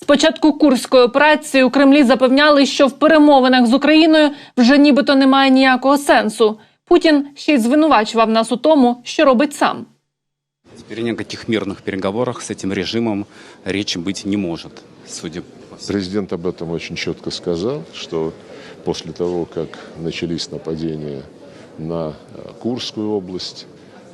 З початку курської операції у Кремлі запевняли, що в перемовинах з Україною вже нібито немає ніякого сенсу. Путін ще й звинувачував нас у тому, що робить сам. Теперь ни о каких мирных переговорах с этим режимом речи быть не может, судя по всему. Президент об этом очень четко сказал, что после того, как начались нападения на э, Курскую область,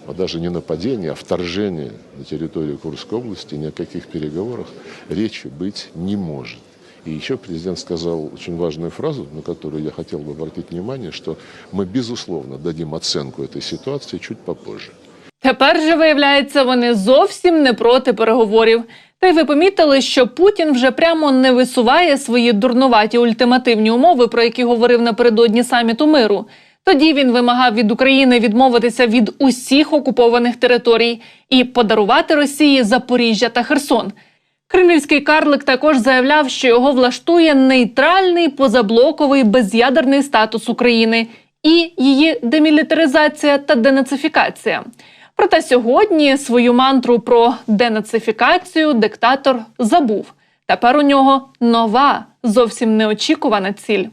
а даже не нападение, а вторжение на территорию Курской области, ни о каких переговорах речи быть не может. И еще президент сказал очень важную фразу, на которую я хотел бы обратить внимание, что мы, безусловно, дадим оценку этой ситуации чуть попозже. Тепер же виявляється, вони зовсім не проти переговорів. Та й ви помітили, що Путін вже прямо не висуває свої дурнуваті ультимативні умови, про які говорив напередодні саміту миру. Тоді він вимагав від України відмовитися від усіх окупованих територій і подарувати Росії Запоріжжя та Херсон. Кремлівський карлик також заявляв, що його влаштує нейтральний позаблоковий без'ядерний статус України і її демілітаризація та денацифікація. Проте сьогодні свою мантру про денацифікацію диктатор забув. Тепер у нього нова, зовсім неочікувана ціль.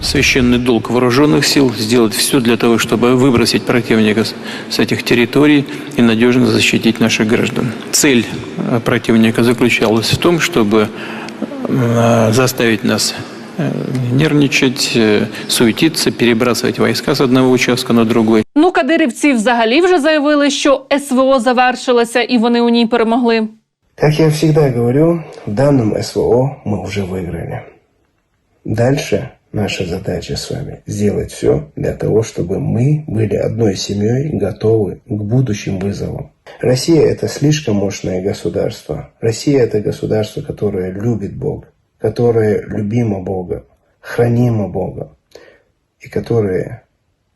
Священный долг вооруженных сил сделать все для того, чтобы выбросить противника с- с этих территорий и надежно защитить наших граждан. Цель э, противника заключалась в том, чтобы э, заставить нас э, нервничать, э, суетиться, перебрасывать войска с одного участка на другой. Ну, кадирівці взагалі вже заявили, що СВО завершилося і вони у ній перемогли. Как я всегда говорю, в данном СВО мы уже выиграли. Дальше наша задача с вами сделать все для того, чтобы мы были одной семьей готовы к будущим вызовам. Россия это слишком мощное государство. Россия это государство, которое любит Бога, которое любимо Бога, хранимо Бога и которое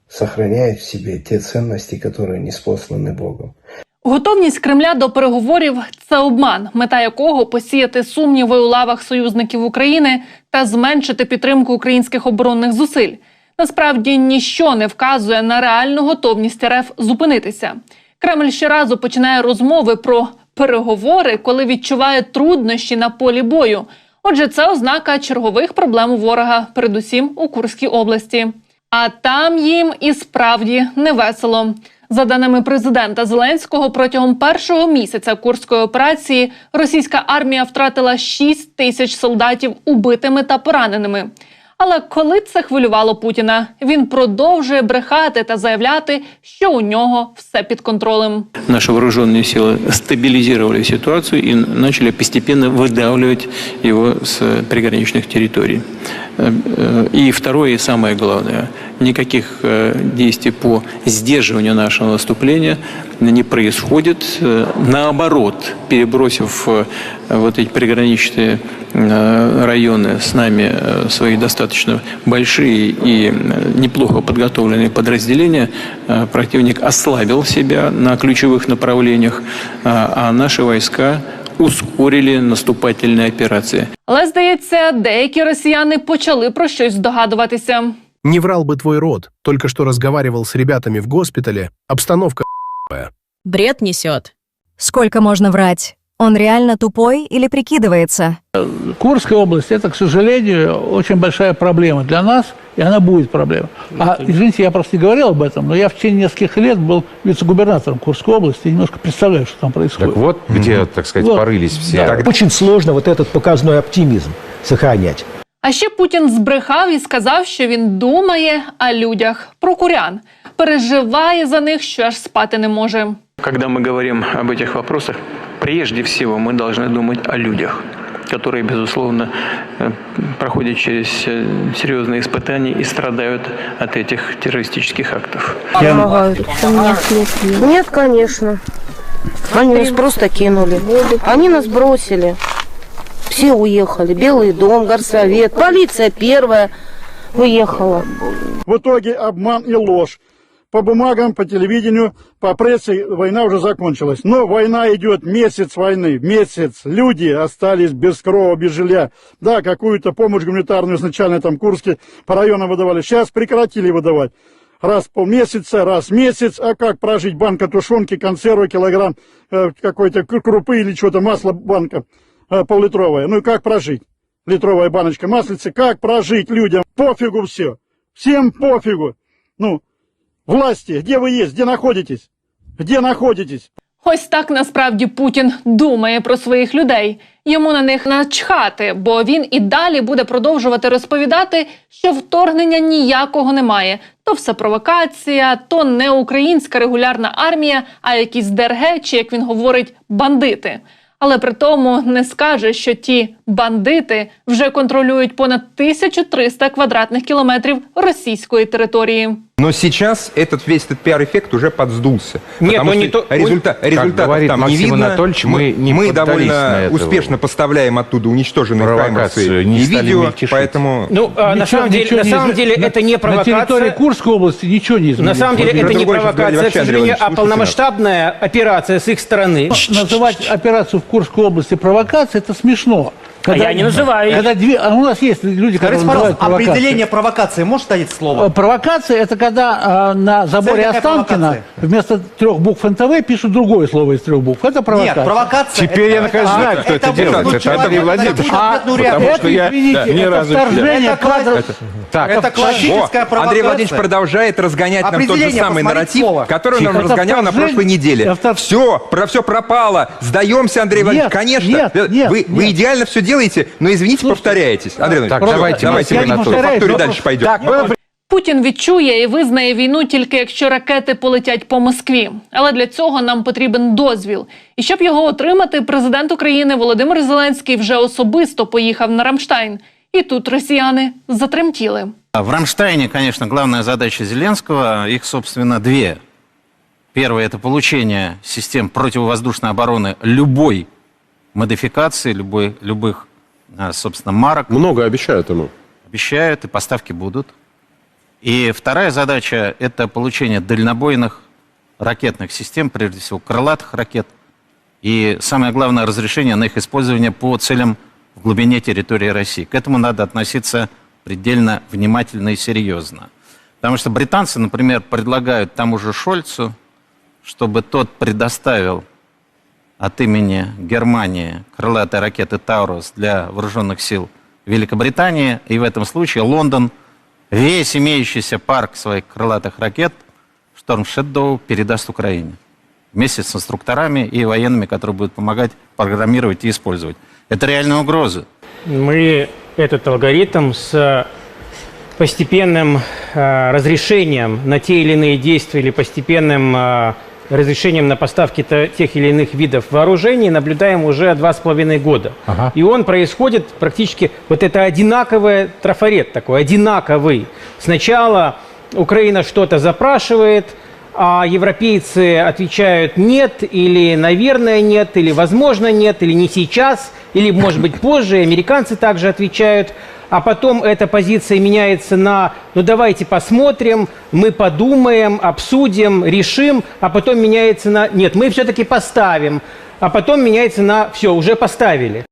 сохраняет в себе те ценности, которые не спосланы Богом. Готовність Кремля до переговорів це обман, мета якого посіяти сумніви у лавах союзників України та зменшити підтримку українських оборонних зусиль. Насправді ніщо не вказує на реальну готовність РФ зупинитися. Кремль щоразу починає розмови про переговори, коли відчуває труднощі на полі бою. Отже, це ознака чергових проблем у ворога, передусім у Курській області. А там їм і справді не весело. За даними президента Зеленського, протягом першого місяця курської операції російська армія втратила 6 тисяч солдатів убитими та пораненими. Але коли це хвилювало Путіна, він продовжує брехати та заявляти, що у нього все під контролем. Наши вооруженные силы стабилизировали ситуацию и начали постепенно выдавливать его с приграничных территорий. Э, э, И второе и самое главное, никаких э, действий по сдерживанию нашего наступления не происходит. Э, Наоборот, перебросив э, вот эти приграничные э, районы с нами э, свои достаточно большие и э, неплохо подготовленные подразделения, э, противник ослабил себя на ключевых направлениях, а а наши войска ускорили наступательные операции. Але здається, деякі росіяни почали про щось здогадуватися. Не врал бы твой род. Только что разговаривал с ребятами в госпитале. Обстановка Бред несет. Сколько можно врать? Он реально тупой или прикидывается? Курская область – это, к сожалению, очень большая проблема для нас, и она будет проблема. А, извините, я просто не говорил об этом, но я в течение нескольких лет был вице-губернатором Курской области и немножко представляю, что там происходит. Так вот, где, так сказать, Вот. порылись все. Да. Очень сложно вот этот показной оптимизм сохранять. А ще Путін збрехав і сказав, що він думає о людях про курян, переживає за них, що аж спати не може. Когда мы говорим об этих вопросах, прежде всего мы должны думать о людях, которые, безусловно, э, проходят через э, серьезные испытания и страдают от этих террористических актов. Нет, конечно. Они нас просто кинули. Они нас бросили. Все уехали. Белый дом, горсовет, полиция первая уехала. В итоге обман и ложь. По бумагам, по телевидению, по прессе война уже закончилась. Но война идет, месяц войны, месяц. Люди остались без крова, без жилья. Да, какую-то помощь гуманитарную изначально там Курске по районам выдавали. Сейчас прекратили выдавать. Раз в полмесяца, раз в месяц. А как прожить? Банка тушенки, консервы, килограмм э, какой-то крупы или что-то, масло банка. э, пол-литровая. Ну и как прожить? Литровая баночка маслицы. Как прожить людям? Пофигу все. Всем пофигу. Ну, власти, где вы есть? Где находитесь? Где находитесь? Ось так насправді Путін думає про своїх людей. Йому на них начхати, бо він і далі буде продовжувати розповідати, що вторгнення ніякого немає. То все провокація, то не українська регулярна армія, а якісь ДРГ, чи як він говорить, бандити. Але при тому не скаже, що ті бандити вже контролюють понад 1300 квадратних кілометрів російської території. Но сейчас этот весь этот пиар-эффект уже подсдулся. Нет, потому он что не то- результа- Как результатов говорит там не видно. Анатольевич, мы не мы довольно успешно поставляем оттуда уничтоженные Провокацию, хаймерсы не и видео, мельтешить. поэтому... Ну, а, на самом деле, на не самом деле на- это не На территории провокация. Курской области ничего не изменилось. На самом деле это не провокация, к сожалению, а полномасштабная операция с их стороны. Называть операцию в Курской области провокацией – это смешно. А я не называю. Когда две, а у нас есть люди, которые Скажите, называют пожалуйста, провокацией. определение провокации может дать слово? Э, Провокация – это когда э, на заборе какая Останкина вместо трех букв НТВ пишут другое слово из трех букв. Это провокация. Нет, провокация. Теперь я наконец это- знаю, кто это будет делает. Это человек, Андрей Владимирович. А ответную это, что я, извините, да, ни это разу- вторжение Это кадров. Так, Это классическая О, провокация. Андрей Владимирович продолжает разгонять нам тот же самый нарратив, слово. который он нам разгонял на Это прошлой неделе. это- Все, про все пропало. Сдаемся, Андрей Владимирович. Конечно. нет, нет, вы, идеально все делаете, но извините, повторяетесь. Андрей Владимирович, Так, просто давайте, давайте я мы не на повторяюсь, факторе но дальше пойдем. Так, было бы Путін відчує і визнає війну тільки якщо ракети полетять по Москві. Але для цього нам потрібен дозвіл. І щоб його отримати, президент України Володимир Зеленський вже особисто поїхав на Рамштайн. І тут росіяни затремтіли. В Рамштайне, конечно, главная задача Зеленского, их, собственно, две. Первое – это получение систем противовоздушной обороны любой Модификации, любой, любых, а, собственно, марок. Много обещают ему. Обещают, и поставки будут. И вторая задача – это получение дальнобойных ракетных систем, прежде всего крылатых ракет. И самое главное – разрешение на их использование по целям в глубине территории России. К этому надо относиться предельно внимательно и серьезно. Потому что британцы, например, предлагают тому же Шольцу, чтобы тот предоставил от имени Германии крылатые ракеты «Таурус» для вооруженных сил Великобритании. И в этом случае Лондон весь имеющийся парк своих крылатых ракет «Шторм Шедоу» передаст Украине. Вместе с инструкторами и военными, которые будут помогать программировать и использовать. Это реальная угроза. Мы этот алгоритм с постепенным э, разрешением на те или иные действия или постепенным э, разрешением на поставки тех или иных видов вооружений наблюдаем уже два с половиной года. Ага. И он происходит практически, вот это одинаковый трафарет такой, одинаковый. Сначала Украина что-то запрашивает, а европейцы отвечают нет, или наверное нет, или возможно нет, или не сейчас, или может быть позже, и американцы также отвечают. А потом эта позиция меняется на ну давайте посмотрим, мы подумаем, обсудим, решим, а потом меняется на нет, мы все-таки поставим, а потом меняется на все, уже поставили.